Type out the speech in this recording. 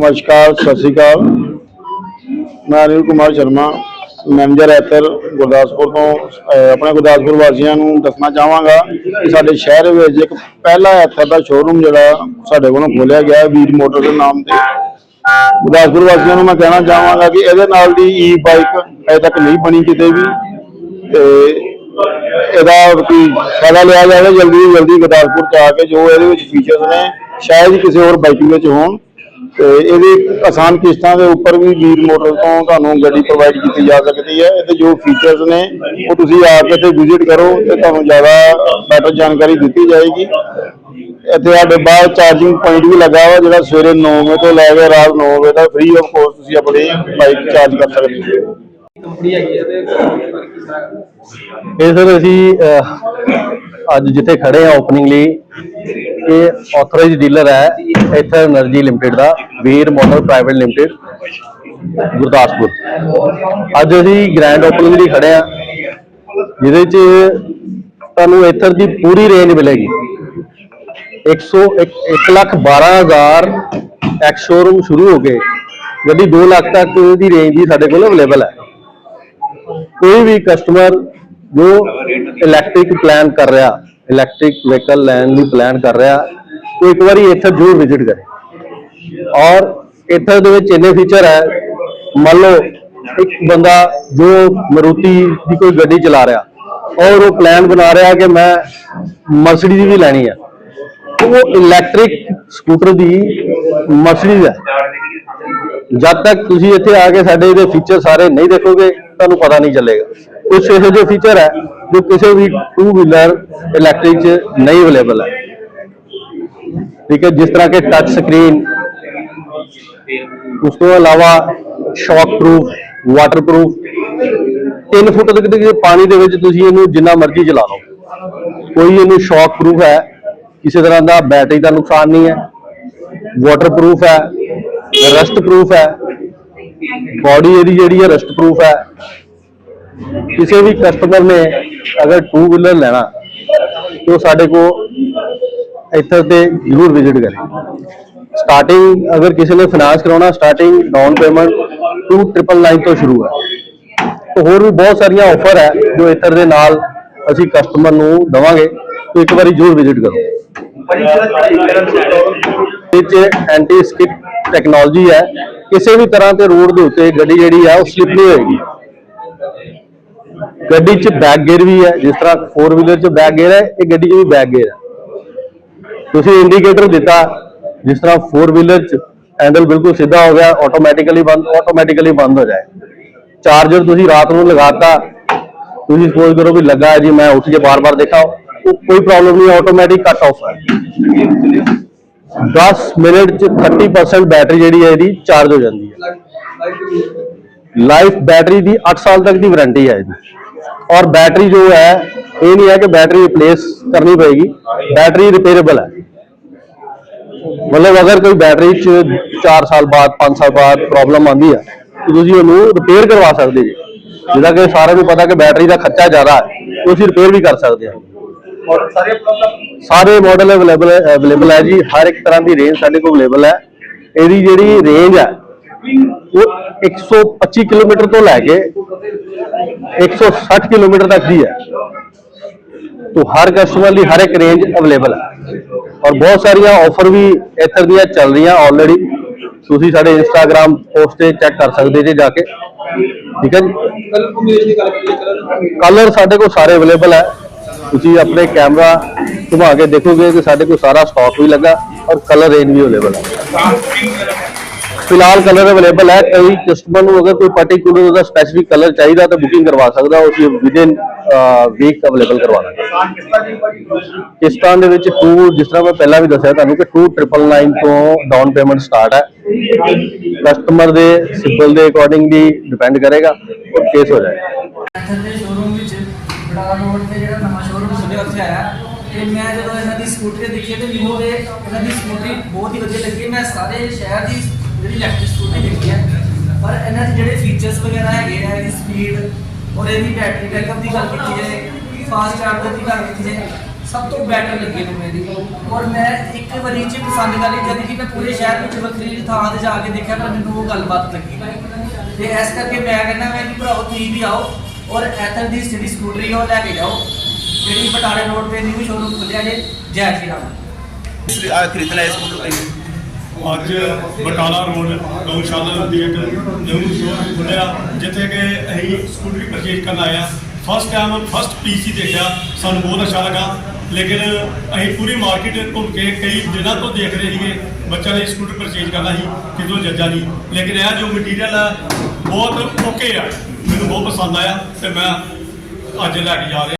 ਨਮਸਕਾਰ, ਸਤਿ ਸ਼੍ਰੀ ਅਕਾਲ। ਮੈਂ ਅਨਿਲ ਕੁਮਾਰ ਸ਼ਰਮਾ, ਮੈਨੇਜਰ ਐਥਰ ਗੁਰਦਾਸਪੁਰ ਤੋਂ ਆਪਣੇ ਗੁਰਦਾਸਪੁਰ ਵਾਸੀਆਂ ਨੂੰ ਦੱਸਣਾ ਚਾਹਾਂਗਾ ਕਿ ਸਾਡੇ ਸ਼ਹਿਰ ਵਿੱਚ ਇੱਕ ਪਹਿਲਾ ਐਥਰ ਦਾ ਸ਼ੋਰੂਮ ਜਿਹੜਾ ਸਾਡੇ ਕੋਲੋਂ ਖੋਲਿਆ ਗਿਆ ਹੈ, ਵੀਰ ਮੋਟਰ ਦੇ ਨਾਮ ਤੇ। ਗੁਰਦਾਸਪੁਰ ਵਾਸੀਆਂ ਨੂੰ ਮੈਂ ਕਹਿਣਾ ਚਾਹਾਂਗਾ ਕਿ ਇਹਦੇ ਨਾਲ ਦੀ ਈ ਬਾਈਕ ਅਜੇ ਤੱਕ ਨਹੀਂ ਬਣੀ ਕਿਤੇ ਵੀ। ਤੇ ਇਹਦਾ ਵੀ ਫਾਇਦਾ ਲਿਆ ਜਾਵੇ ਜਲਦੀ ਤੋਂ ਜਲਦੀ ਗੁਰਦਾਸਪੁਰ ਚ ਆ ਕੇ ਜੋ ਇਹਦੇ ਵਿੱਚ ਫੀਚਰਸ ਨੇ, ਸ਼ਾਇਦ ਹੀ ਕਿਸੇ ਹੋਰ ਬਾਈਕ ਵਿੱਚ ਹੋਣ। ਤੇ ਇਹਦੀ ਆਸਾਨ ਕਿਸ਼ਤਾਂ ਦੇ ਉੱਪਰ ਵੀ ਵੀਰ ਮੋਟਰ ਤੋਂ ਤੁਹਾਨੂੰ ਗੱਡੀ ਪ੍ਰੋਵਾਈਡ ਕੀਤੀ ਜਾ ਸਕਦੀ ਹੈ। ਇਹਦੇ ਜੋ ਫੀਚਰਸ ਨੇ ਉਹ ਤੁਸੀਂ ਆ ਕੇ ਤੇ ਵਿਜ਼ਿਟ ਕਰੋ ਤੇ ਤੁਹਾਨੂੰ ਜ਼ਿਆਦਾ ਬੈਟਰ ਜਾਣਕਾਰੀ ਦਿੱਤੀ ਜਾਏਗੀ। ਇੱਥੇ ਸਾਡੇ ਬਾਹਰ ਚਾਰਜਿੰਗ ਪੁਆਇੰਟ ਵੀ ਲੱਗਾ ਵਾ ਜਿਹੜਾ ਸਵੇਰੇ 9 ਵਜੇ ਤੋਂ ਲੈ ਕੇ ਰਾਤ 9 ਵਜੇ ਤੱਕ ਫ੍ਰੀ ਆਫ ਕੋਸਟ ਤੁਸੀਂ ਆਪਣੀ ਬਾਈਕ ਚਾਰਜ ਕਰ ਸਕਦੇ ਹੋ। ਕੰਪਨੀ ਹੈਗੀ ਹੈ ਤੇ ਕੰਪਨੀ ਬਾਰੇ ਕਿਸ ਤਰ੍ਹਾਂ ਇਹ ਸਰ ਅਸੀਂ ਅੱਜ ਜਿੱਥੇ ਖੜੇ ਆ ਓਪਨਿੰਗ ਲਈ ਇਹ ਆਥੋਰਾਈਜ਼ਡ ਡੀਲਰ ਹੈ, ਇੱਥੇ એનર્ਜੀ ਲਿਮਟਿਡ ਦਾ Veer motor private limited Gurdaspur. ਅੱਜ ਅਸੀਂ ਗ੍ਰੈਂਡ ਓਪਨਿੰਗ ਲਈ ਖੜੇ ਆ ਜਿਹਦੇ 'ਚ ਤੁਹਾਨੂੰ ਇਥਰ ਦੀ ਪੂਰੀ ਰੇਂਜ ਮਿਲੇਗੀ। 100 1 ਲੱਖ 12000 ਐਕਸ ਸ਼ੋਰੂਮ ਸ਼ੁਰੂ ਹੋ ਕੇ, ਗੱਡੀ 2 ਲੱਖ ਤੱਕ ਦੀ ਰੇਂਜ ਹੀ ਸਾਡੇ ਕੋਲ ਅਵੇਲੇਬਲ ਹੈ। ਕੋਈ ਵੀ ਕਸਟਮਰ ਜੋ ਇਲੈਕਟ੍ਰਿਕ ਪਲਾਨ ਕਰ ਰਿਹਾ ਇਲੈਕਟ੍ਰਿਕ ਵਹੀਕਲ ਲੈਣ ਲਈ ਪਲਾਨ ਕਰ ਰਿਹਾ, ਉਹ ਇੱਕ ਵਾਰੀ ਇੱਥੇ ਜ਼ਰੂਰ ਵਿਜ਼ਿਟ ਕਰੇ। ਔਰ ਇੱਥੇ ਦੇ ਵਿੱਚ ਇੰਨੇ ਫੀਚਰ ਹੈ, ਮੰਨ ਲਓ ਇੱਕ ਬੰਦਾ ਜੋ ਮਰੂਤੀ ਦੀ ਕੋਈ ਗੱਡੀ ਚਲਾ ਰਿਹਾ, ਔਰ ਉਹ ਪਲਾਨ ਬਣਾ ਰਿਹਾ ਕਿ ਮੈਂ ਮਰਸੀਡੀਜ਼ ਵੀ ਲੈਣੀ ਹੈ ਉਹ ਇਲੈਕਟ੍ਰਿਕ ਸਕੂਟਰ ਦੀ ਮਰਸੀਡੀਜ਼ ਹੈ ਜਦ ਤੱਕ ਤੁਸੀਂ ਇੱਥੇ ਆ ਕੇ ਸਾਡੇ ਇਹਦੇ ਫੀਚਰ ਸਾਰੇ ਨਹੀਂ ਦੇਖੋਗੇ, ਤੁਹਾਨੂੰ ਪਤਾ ਨਹੀਂ ਚੱਲੇਗਾ। ਕੁਝ ਇਹੋ ਜਿਹੇ ਫੀਚਰ ਹੈ ਜੋ ਕਿਸੇ ਵੀ ਟੂ ਵੀਲਰ ਇਲੈਕਟ੍ਰਿਕ 'ਚ ਨਹੀਂ ਅਵੇਲੇਬਲ ਹੈ। ਠੀਕ ਹੈ, ਜਿਸ ਤਰ੍ਹਾਂ ਕਿ ਟੱਚ ਸਕਰੀਨ ਉਸ ਤੋਂ ਇਲਾਵਾ ਸ਼ੌਕ ਪ੍ਰੂਫ ਵਾਟਰ ਪ੍ਰੂਫ 3 ਫੁੱਟ ਤੱਕ ਦੇ ਪਾਣੀ ਦੇ ਵਿੱਚ ਤੁਸੀਂ ਇਹਨੂੰ ਜਿੰਨਾ ਮਰਜ਼ੀ ਚਲਾ ਲਓ। ਕੋਈ ਇਹਨੂੰ ਸ਼ੌਕ ਪ੍ਰੂਫ ਹੈ, ਕਿਸੇ ਤਰ੍ਹਾਂ ਦਾ ਬੈਟਰੀ ਦਾ ਨੁਕਸਾਨ ਨਹੀਂ ਹੈ। ਵਾਟਰ ਪ੍ਰੂਫ ਹੈ ਰਸਟ ਪ੍ਰੂਫ ਹੈ ਬਾਡੀ ਇਹਦੀ ਜਿਹੜੀ ਹੈ ਰਸਟ ਪ੍ਰੂਫ ਹੈ। ਕਿਸੇ ਵੀ ਕਸਟਮਰ ਨੇ ਅਗਰ ਟੂ ਵੀਲਰ ਲੈਣਾ ਉਹ ਸਾਡੇ ਕੋ ਇੱਥੇ ਤੇ ਜ਼ਰੂਰ ਵਿਜ਼ਿਟ ਕਰੇ। ਸਟਾਰਟਿੰਗ ਅਗਰ ਕਿਸੇ ਨੇ ਫਾਈਨਾਂਸ ਕਰਾਉਣਾ ਸਟਾਰਟਿੰਗ ਡਾਊਨ ਪੇਮੈਂਟ 2999 ਤੋਂ ਸ਼ੁਰੂ ਹੈ। ਤੇ ਹੋਰ ਵੀ ਬਹੁਤ ਸਾਰੀਆਂ ਆਫਰ ਹੈ ਜੋ ਇੱਧਰ ਦੇ ਨਾਲ ਅਸੀਂ ਕਸਟਮਰ ਨੂੰ ਦਵਾਂਗੇ, ਤੇ ਇੱਕ ਵਾਰੀ ਜ਼ਰੂਰ ਵਿਜ਼ਿਟ ਕਰੋ। ਵਿੱਚ ਐਂਟੀ ਸਕਿਡ ਟੈਕਨੋਲੋਜੀ ਹੈ। ਕਿਸੇ ਵੀ ਤਰ੍ਹਾਂ ਤੇ ਰੋਡ ਦੇ ਉੱਤੇ ਗੱਡੀ ਜਿਹੜੀ ਹੈ, ਉਹ ਸਲਿਪ ਨਹੀਂ ਹੋਏਗੀ। ਗੱਡੀ 'ਚ ਬੈਕ ਗੇਅਰ ਵੀ ਹੈ, ਜਿਸ ਤਰ੍ਹਾਂ 4 ਵੀਲਰ 'ਚ ਬੈਕ ਗੇਅਰ ਹੈ, ਇਹ ਗੱਡੀ 'ਚ ਵੀ ਬੈਕ ਗੇਅਰ ਹੈ। ਤੁਸੀਂ ਇੰਡੀਕੇਟਰ ਦਿੱਤਾ, ਜਿਸ ਤਰ੍ਹਾਂ 4 ਵੀਲਰ 'ਚ ਹੈਂਡਲ ਬਿਲਕੁਲ ਸਿੱਧਾ ਹੋ ਗਿਆ ਆਟੋਮੈਟਿਕਲੀ ਬੰਦ ਆਟੋਮੈਟਿਕਲੀ ਬੰਦ ਹੋ ਜਾਏ। ਚਾਰਜਰ ਤੁਸੀਂ ਰਾਤ ਨੂੰ ਲਗਾਤਾ, ਤੁਸੀਂ ਸਪੋਜ਼ ਕਰੋ ਵੀ ਲੱਗਾ ਹੈ ਜੀ, ਮੈਂ ਉੱਠ ਕੇ ਬਾਰ-ਬਾਰ ਦੇਖਾਂ, ਉਹ ਕੋਈ ਪ੍ਰੋਬਲਮ ਨਹੀਂ ਆਟੋਮੈਟਿਕ ਕੱਟ ਆਫ ਹੈ। 10 ਮਿੰਟ ਚ 30% ਬੈਟਰੀ ਜਿਹੜੀ ਹੈ ਇਹਦੀ ਚਾਰਜ ਹੋ ਜਾਂਦੀ ਹੈ। ਲਾਈਫ ਬੈਟਰੀ ਦੀ 8 ਸਾਲ ਤੱਕ ਦੀ ਵਾਰੰਟੀ ਹੈ ਇਹਦੀ। ਔਰ ਬੈਟਰੀ ਜੋ ਹੈ, ਇਹ ਨਹੀਂ ਹੈ ਕਿ ਬੈਟਰੀ ਰਿਪਲੇਸ ਕਰਨੀ ਪਏਗੀ ਬੈਟਰੀ ਰਿਪੇਅਰੇਬਲ ਹੈ। ਮਤਲਬ ਅਗਰ ਕੋਈ ਬੈਟਰੀ ਚ 4 ਸਾਲ ਬਾਅਦ 5 ਸਾਲ ਬਾਅਦ ਪ੍ਰੋਬਲਮ ਆਉਂਦੀ ਹੈ, ਤਾਂ ਤੁਸੀਂ ਉਹਨੂੰ ਰਿਪੇਅਰ ਕਰਵਾ ਸਕਦੇ ਜੀ। ਜਿਹਦਾ ਕਿ ਸਾਰਿਆਂ ਨੂੰ ਪਤਾ ਕਿ ਬੈਟਰੀ ਦਾ ਖਰਚਾ ਜ਼ਿਆਦਾ ਹੈ, ਉਹ ਅਸੀਂ ਰਿਪੇਅਰ ਵੀ ਕਰ ਸਕਦੇ ਹਾਂ। ਸਾਰੇ ਉਪਲਬਧ ਸਾਰੇ ਮਾਡਲ ਅਵੇਲੇਬਲ ਅਵੇਲੇਬਲ ਹੈ ਜੀ, ਹਰ ਇੱਕ ਤਰ੍ਹਾਂ ਦੀ ਰੇਂਜ ਸਾਡੇ ਕੋਲ ਅਵੇਲੇਬਲ ਹੈ। ਇਹਦੀ ਜਿਹੜੀ ਰੇਂਜ ਹੈ, ਉਹ 125 ਕਿਲੋਮੀਟਰ ਤੋਂ ਲੈ ਕੇ 160 ਕਿਲੋਮੀਟਰ ਤੱਕ ਦੀ ਹੈ। तो ਹਰ ਕਸਟਮਰ ਲਈ ਹਰ ਇੱਕ ਰੇਂਜ ਅਵੇਲੇਬਲ ਹੈ। ਔਰ ਬਹੁਤ ਸਾਰੀਆਂ ਆਫਰ ਵੀ ਇੱਥੇ ਦੀਆਂ ਚੱਲ ਰਹੀਆਂ ਆਲਰੇਡੀ ਤੁਸੀਂ ਸਾਡੇ ਇੰਸਟਾਗ੍ਰam ਪੋਸਟ ਤੇ ਚੈੱਕ ਕਰ ਸਕਦੇ ਜੇ ਜਾ ਕੇ। ਠੀਕ ਹੈ ਜੀ? ਕਲਰ ਕਲਰ ਸਾਡੇ ਕੋਲ ਸਾਰੇ ਅਵੇਲੇਬਲ ਹੈ। ਤੁਸੀਂ ਆਪਣੇ ਕੈਮਰਾ ਘੁਮਾ ਕੇ ਦੇਖੋਗੇ ਕਿ ਸਾਡੇ ਕੋਲ ਸਾਰਾ ਸਟਾਕ ਵੀ ਲੱਗਾ ਔਰ ਕਲਰ ਰੇਂਜ ਵੀ ਅਵੇਲੇਬਲ ਹੈ। ਫਿਲਹਾਲ ਕਲਰ ਅਵੇਲੇਬਲ ਹੈ, ਕਈ ਕਸਟਮਰ ਨੂੰ ਅਗਰ ਕੋਈ ਪਾਰਟਿਕੂਲਰ ਉਹਦਾ ਸਪੈਸੀਫਿਕ ਕਲਰ ਚਾਹੀਦਾ ਤਾਂ ਬੁਕਿੰਗ ਕਰਵਾ ਸਕਦਾ, ਉਹ ਵਿਦਿਨ ਵੀਕ ਅਵੇਲੇਬਲ ਕਰਵਾ ਦਾਂਗੇ। ਕਿਸ਼ਤਾਂ ਦੇ ਵਿੱਚ 2 ਜਿਸ ਤਰ੍ਹਾਂ ਮੈਂ ਪਹਿਲਾਂ ਵੀ ਦੱਸਿਆ ਤੁਹਾਨੂੰ ਕਿ 2999 ਤੋਂ ਡਾਊਨ ਪੇਮੈਂਟ ਸਟਾਰਟ ਹੈ। ਕਸਟਮਰ ਦੇ ਸਿੰਬਲ ਦੇ ਅਕੋਰਡਿੰਗਲੀ ਡਿਪੈਂਡ ਕਰੇਗਾ ਔਰ ਕੇਸ ਹੋ ਜਾਏਗਾ। ਦੇ ਸ਼ੋਰੂਮ ਵਿੱਚ ਬੜਾ ਰੋਡ ਤੇ ਜਿਹੜਾ ਨਵਾਂ ਸ਼ੋਰੂਮ ਖੁੱਲਿਆ ਉੱਥੇ ਆਇਆ। ਤੇ ਮੈਂ ਜਦੋਂ ਇਹਨਾਂ ਦੀ ਸਕੂਟਰੀ ਦੇਖੀ ਤੇ ਮੈਨੂੰ ਦੇ ਇਹਨਾਂ ਦੀ ਸਕੂਟਰੀ ਬਹੁਤ ਹੀ ਵਧੀਆ ਲੱਗੀ। ਮੈਂ ਸਾਰੇ ਸ਼ਹਿਰ ਦੀ ਜਿਹੜੀ ਇਲੈਕਟ੍ਰਿਕ ਸਕੂਟਰੀ ਦੇਖੀ ਹੈ ਪਰ ਇਹਨਾਂ ਦੇ ਜਿਹੜੇ ਫੀਚਰਸ ਵਗੈਰਾ ਹੈਗੇ ਆ, ਇਹਦੀ ਸਪੀਡ ਔਰ ਇਹਦੀ ਬੈਟਰੀ ਬੈਕਅਪ ਦੀ ਗੱਲ ਕੀਤੀ ਜਾਏ ਫਾਸਟ ਚਾਰਜਰ ਦੀ ਗੱਲ ਕੀਤੀ ਜਾਏ, ਸਭ ਤੋਂ ਬੈਟਰ ਲੱਗੀ ਮੈਨੂੰ ਮੇਰੀ ਔਰ ਮੈਂ ਇੱਕ ਵਾਰੀ ਚ ਪਸੰਦ ਕਰ ਲਈ, ਜਦ ਕਿ ਮੈਂ ਪੂਰੇ ਸ਼ਹਿਰ ਵਿੱਚ ਵੱਖਰੀ ਥਾਂ ਤੇ ਜਾ ਕੇ ਦੇਖਿਆ, ਪਰ ਮੈਨੂੰ ਉਹ ਗੱਲਬਾਤ ਲੱਗੀ ਤੇ ਇਸ ਕਰਕੇ ਮੈਂ ਕਹਿੰਦਾ ਮੈਂ ਕਿ ਭਰਾਓ ਤੁਸੀਂ ਵੀ ਆਓ, ਔਰ ਐਥਰ ਦੀ ਜਿਹੜੀ ਸਕੂਟਰੀ ਆ, ਉਹ ਲੈ ਕੇ ਜਾਓ। ਜਿਹੜੀ ਬਟਾਲੇ ਰੋਡ ਤੇ ਨਿਊ ਸ਼ੋਰੂਮ ਖੁੱਲਿਆ ਜੇ, ਜੈ ਸ਼੍ਰੀ ਰਾਮ। ਖਰੀਦਣਾ ਇਸ ਸਕੂਟਰ ਅੱਜ ਬਟਾਲਾ ਰੋਡ ਗਊਸ਼ਾਲਾ ਦੀ ਇੱਕ ਨਿਊ ਸ਼ੋਰੂਮ ਖੁੱਲਿਆ ਜਿੱਥੇ ਕਿ ਅਸੀਂ ਸਕੂਟਰੀ ਪਰਚੇਜ ਕਰਨ ਆਏ ਆ ਫਸਟ ਟਾਈਮ ਫਸਟ ਪੀਸੀ ਦੇਖਿਆ, ਸਾਨੂੰ ਬਹੁਤ ਅੱਛਾ ਲੱਗਾ। ਲੇਕਿਨ ਅਸੀਂ ਪੂਰੀ ਮਾਰਕੀਟ ਘੁੰਮ ਕੇ ਕਈ ਦਿਨਾਂ ਤੋਂ ਦੇਖ ਰਹੇ ਸੀਗੇ, ਬੱਚਿਆਂ ਨੇ ਸਕੂਟਰ ਪਰਚੇਜ ਕਰਨਾ ਸੀ, ਕਿਤੋਂ ਜੱਜਾ ਨਹੀਂ। ਲੇਕਿਨ ਇਹ ਜੋ ਮਟੀਰੀਅਲ ਆ, ਬਹੁਤ ਓਕੇ ਆ। ਮੈਨੂੰ ਬਹੁਤ ਪਸੰਦ ਆਇਆ ਤੇ ਮੈਂ ਅੱਜ ਲੈ ਕੇ ਜਾ ਰਿਹਾ।